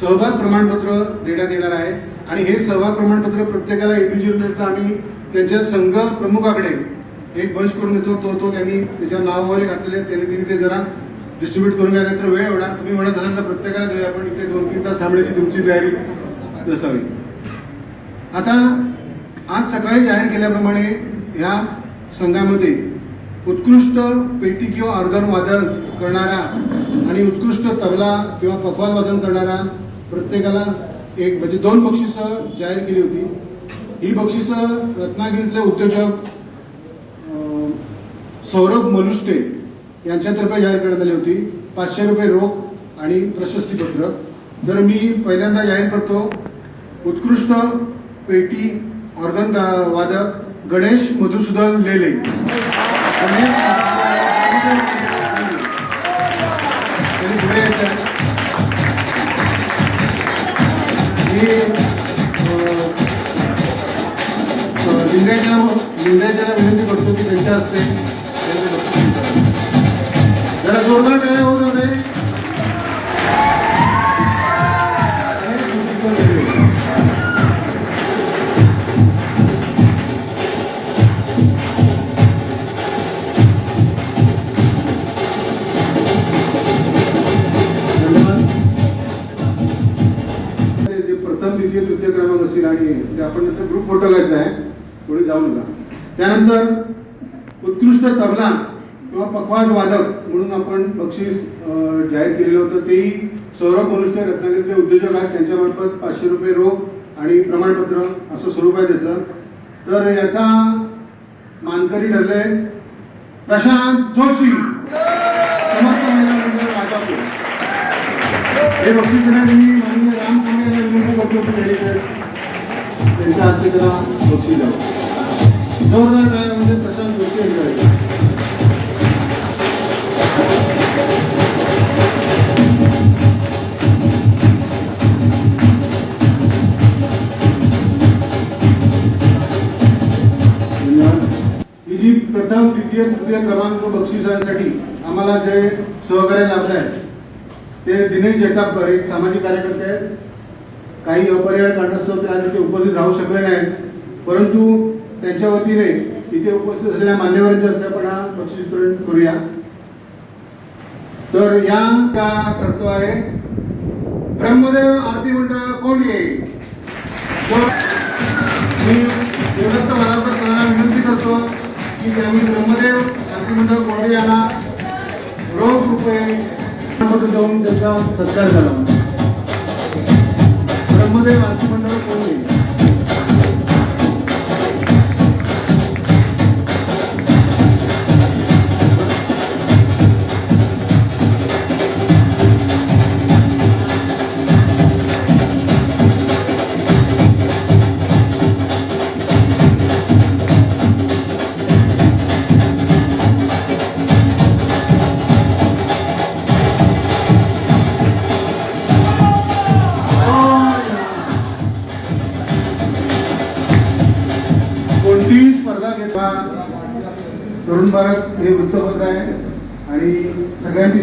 सहभाग प्रमाणपत्र देण्यात येणार आहे. आणि हे सहभाग प्रमाणपत्र प्रत्येकाला इंडिव्हिज्युअल आम्ही त्यांच्या संघ प्रमुखाकडे एक बंच करून देतो. तो तो त्यांनी त्याच्या नाव वगैरे घातलेले आहेत, त्यांनी तिथे ते जरा डिस्ट्रीब्यूट करून घ्या. तर वेळ होणार. तुम्ही म्हणत असाल तर प्रत्येकाला देऊया. पण इथे दोन तीन तास थांबण्याची तुमची तयारी नसावी. आता आज सकाळी जाहीर केल्याप्रमाणे ह्या संघामध्ये उत्कृष्ट पेटी किंवा ऑर्गन वादन करणारा आणि उत्कृष्ट तबला किंवा पखवाज वादन करणारा प्रत्येकाला एक म्हणजे दोन बक्षिसं जाहीर केली होती. ही बक्षिसं रत्नागिरीतले उद्योजक सौरभ मलुष्टे यांच्यातर्फे जाहीर करण्यात आली होती. पाचशे रुपये रोख आणि प्रशस्तीपत्र. तर मी पहिल्यांदा जाहीर करतो उत्कृष्ट पेटी ऑर्गन वादक गणेश मधुसूदन लेले. गणेश त्यांनी विनंती करतो की त्यांच्या जरा जोरदार टाळ्या होऊ दे द्वितीय तृतीय क्रमांक असेल आणि ते आपण नंतर ग्रुप फोटो घ्यायचा आहे पुढे जाऊ नका. त्यानंतर उत्कृष्ट तबला किंवा पखवाज वादक म्हणून आपण बक्षीस जाहीर केलेलं होतं. तेही सौरभ मनुष्य रत्नागिरीचे उद्योजक आहेत. त्यांच्यामार्फत पाचशे रुपये रोख आणि प्रमाणपत्र असं स्वरूप आहे त्याचं. तर याचा मानकरी ठरले प्रशांत जोशी. महिला हे बक्षीस देण्यासाठी मी माननीय राम कोंडे यांना त्यांच्या हस्ते त्याला द्यावं जोरदार म्हणजे प्रशांत जोशी यांच्या ही जी प्रथम द्वितीय तृतीय क्रमांक बक्षिसांसाठी आम्हाला जे सहकार्य लाभले आहेत ते दिनेश जगतापकर एक सामाजिक कार्यकर्ते आहेत. काही अपरिहार कारणास्तव ते आज उपस्थित राहू शकले नाही परंतु त्यांच्या वतीने इथे उपस्थित असलेल्या मान्यवरांच्या हस्ते आपण हा बक्षीस करूया. तर या का करतो आहे. ब्रह्मदेव आरती मंडळ कोंडे मी देवदत्त सरांना विनंती करतो की त्यांनी ब्रह्मदेव आरती मंडळ कोंडे यांना रोख रुपये जाऊन त्यांचा सत्कार झाला ब्रह्मदेव आरती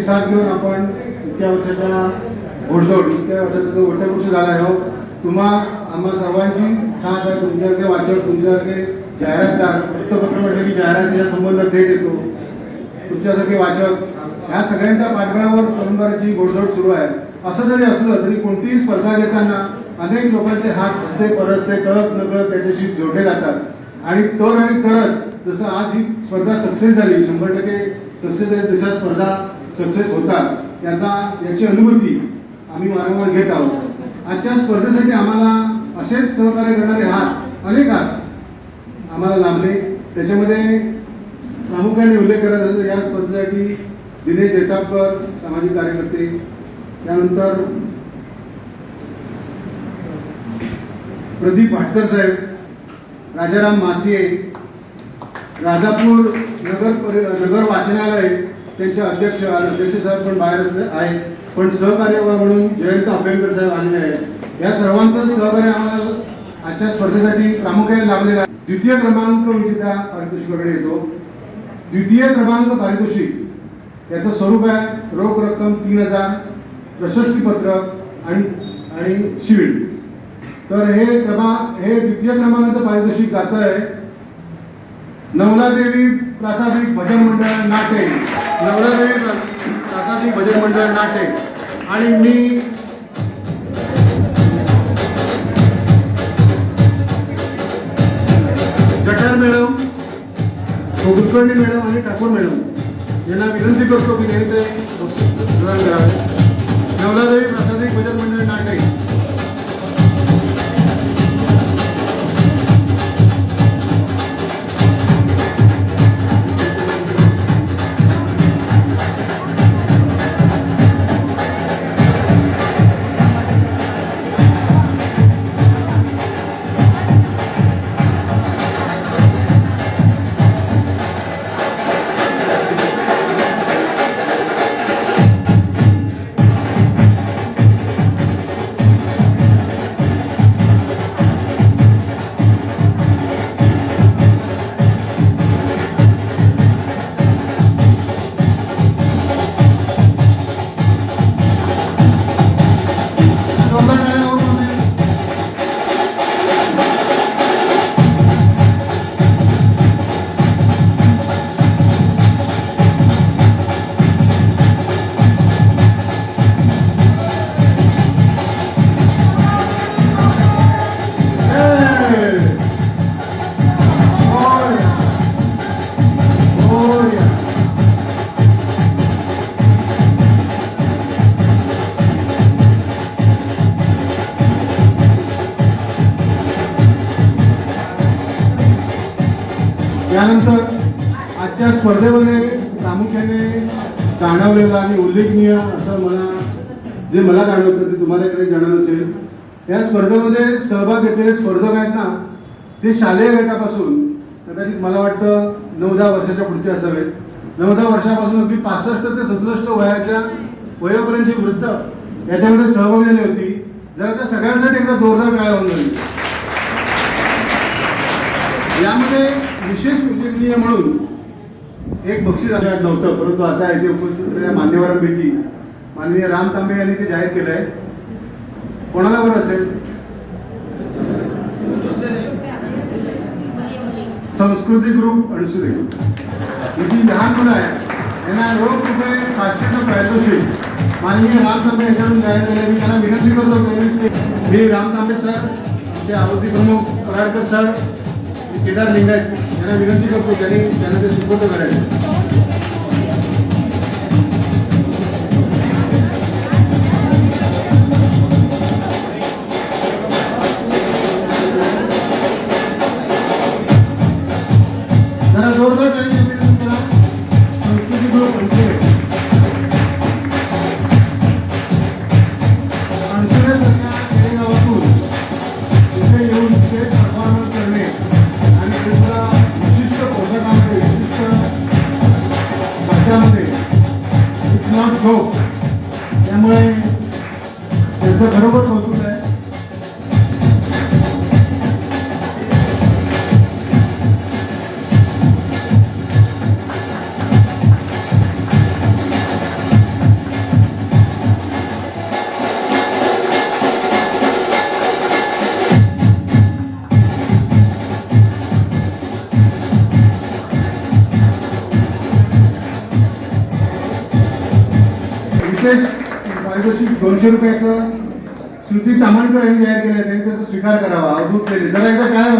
साथ घेऊन आपण इतक्या वर्षाच्या घोडदौड इतक्या वर्षाचा जो वटवृक्ष झाला आहे हो तुम्हा आम्हा सर्वांची साथ आहे. तुमच्याकडे वाचक तुमच्याकडे जाहिरातदार वृत्तपत्र म्हटलं की जाहिरातीचा संबंध थेट येतो. तुमच्यासारखे वाचक ह्या सगळ्यांच्या पाठबळावर तरुण गोडधोड सुरू आहे. असं जरी असलं तरी कोणतीही स्पर्धा घेताना अनेक लोकांचे हात हसते परसते कळत नकळत त्याच्याशी जोडले जातात. आणि तर आणि तरच जसं आज ही स्पर्धा सक्सेस झाली शंभर टक्के सक्सेस झाली तशा स्पर्धा सक्सेस होतात याचा याची अनुभूती आम्ही वारंवार घेत आहोत. आजच्या स्पर्धेसाठी आम्हाला असेच सहकार्य करणारे हात अनेक हात आम्हाला लाभले त्याच्यामध्ये प्रामुख्याने उल्लेख करत असतो या स्पर्धेसाठी दिनेश जैतापकर सामाजिक कार्यकर्ते. त्यानंतर प्रदीप भाटकर साहेब राजाराम मासिये राजापूर नगर परि नगर वाचनालय त्यांचे अध्यक्ष आज अध्यक्ष साहेब पण बाहेर आहे. आहेत पण सहकार्य म्हणून जयंत आंबेडकर साहेब आलेले आहेत. या सर्वांचं सहकार्य आम्हाला आजच्या स्पर्धेसाठी प्रामुख्याने लाभलेलं आहे. द्वितीय क्रमांक म्हणजे विजेता पारितोषिकाकडे येतो. द्वितीय क्रमांक पारितोषिक. याचं स्वरूप आहे रोख रक्कम तीन हजार प्रशस्तीपत्र आणि आणि शिल्ड तर हे क्रमा हे द्वितीय क्रमांकाचं पारितोषिक जातं आहे नवलादेवी प्रासादिक भजन मंडळ नाटे नवरादेवी प्रा- प्रासादिक भजन मंडळ नाटे आणि मी जठार मॅडम कुलकर्णी मॅडम आणि ठाकूर मॅडम यांना विनंती करतो की त्यांनी ते प्रदान करावे. नवलादेवी प्रासादिक भजन मंडळ त्यानंतर आजच्या स्पर्धेमध्ये प्रामुख्याने जाणवलेलं आणि उल्लेखनीय असं मला जे मला जाणवतं ते तुम्हाला इकडे जाणवलं असेल. या स्पर्धेमध्ये सहभाग घेतलेले स्पर्धक आहेत ना ते शालेय गटापासून कदाचित मला वाटतं नऊ दहा वर्षाच्या पुढचे असावेत. नऊ दहा वर्षापासून अगदी पासष्ट ते सदुसष्ट वयाच्या वयोपर्यंतची वृद्ध याच्यामध्ये सहभागी झाली होती. जरा त्या सगळ्यांसाठी एकदा जोरदार काळा होऊन झाली यामध्ये विशेष उल्लेखनीय म्हणून एक बक्षीस आपल्यात नव्हतं परंतु आता इथे उपस्थित असलेल्या मान्यवरांपैकी माननीय राम तांबे यांनी ते जाहीर केलं आहे कोणाला बरं असेल? संस्कृती ग्रुप अडसुरे ही जी लहान मुलं आहेत. यांना रोख रुपये पाचशेचं पारितोषिक माननीय राम तांबे यांच्याकडून जाहीर केलं मी त्यांना विनंती करतो मी राम तांबे सर आमचे आवृत्ती प्रमुख पराडकर सर केदार लिंगायत यांना विनंती करतो त्यांनी त्यांना ते सुपूर्द करायचे विशेष पारितोषिक दोनशे रुपयाचं श्रुती तामणकर यांनी जाहीर केलं त्यांनी त्याचा स्वीकार करावा अवधूत केले. जरा एकदा काय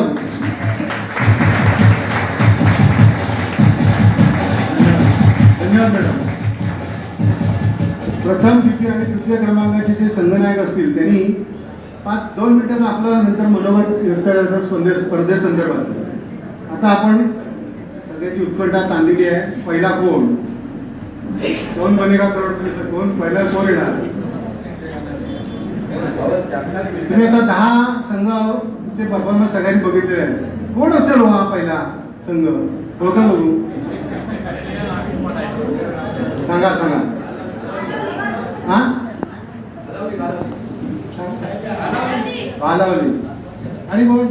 धन्यवाद मॅडम प्रथम द्वितीय आणि तृतीय क्रमांकाचे जे संघनायक असतील त्यांनी पाच दोन मिनिटाचं आपलं नंतर मनोगत व्यक्त करतात स्पर्धे स्पर्धेसंदर्भात आता आपण सगळ्याची उत्कंठा ताणलेली आहे. पहिला कोण? कोण बनेगा करोडपतीचं कोण? पहिला कोण येणार? तुम्ही आता दहा संघाचे परफॉर्मन्स सगळ्यांनी बघितले कोण असेल हो हा पहिला संघ? बघा बघू. सांगा सांगा. हा? बालावली. आणि कोण?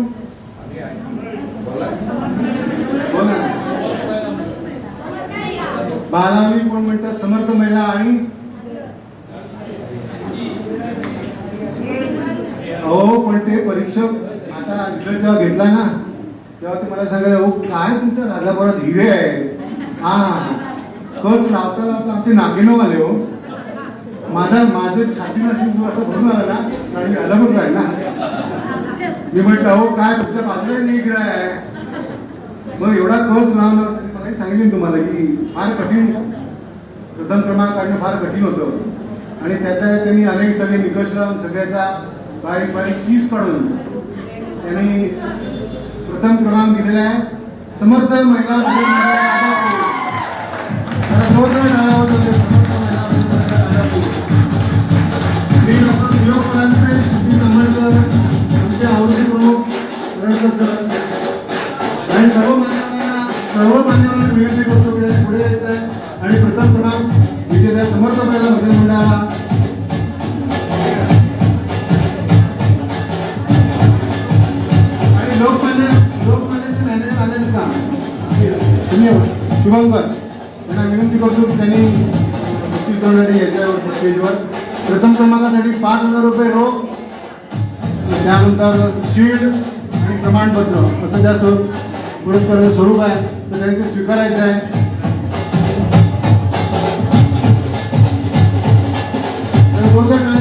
बारावी कोण म्हणतात समर्थ महिला आणि? अहो पण ते परीक्षक आता रिझल्ट जेव्हा घेतला ना तेव्हा ते मला सांगायला हो काय तुमच्या राजापुरात हिरे आहे? हा कस लावता लावता आमचे नागिनो आले हो. माझा माझं छाती नशीब असं भरून आलं ना आणि अलगच आहे ना. मी म्हटलं हो काय तुमच्या बाजूला निग्र आहे? मग एवढा कस लावला मी सांगितलं तुम्हाला की फार कठीण प्रथम क्रमांक काढणं फार कठीण होतं. आणि त्याच्या त्यांनी अनेक सगळे निकष लावून सगळ्याचा बारीक बारीक पीस काढून त्यांनी प्रथम क्रमांक दिलेला आहे. समर्थ महिला आणि सर्व मान्यवरांना सर्व विनंती करतो की पुढे यायचं आहे. आणि प्रथम प्रणाम विजेत्या समर्थ महिला भजन मंडळाला आणि लोकमान्य लोकमान्याचे मॅनेजर आले का तुम्ही शुभंकर. त्यांना विनंती करतो की त्यांनी करण्यासाठी याच्यावर स्टेजवर प्रथम क्रमांकासाठी पाच हजार रुपये रोख. त्यानंतर शील्ड आणि प्रमाणपत्र. असं त्या स्वरूप पुरस्काराचं स्वरूप आहे. तर त्यांनी ते स्वीकारायचं आहे. तर जोरदार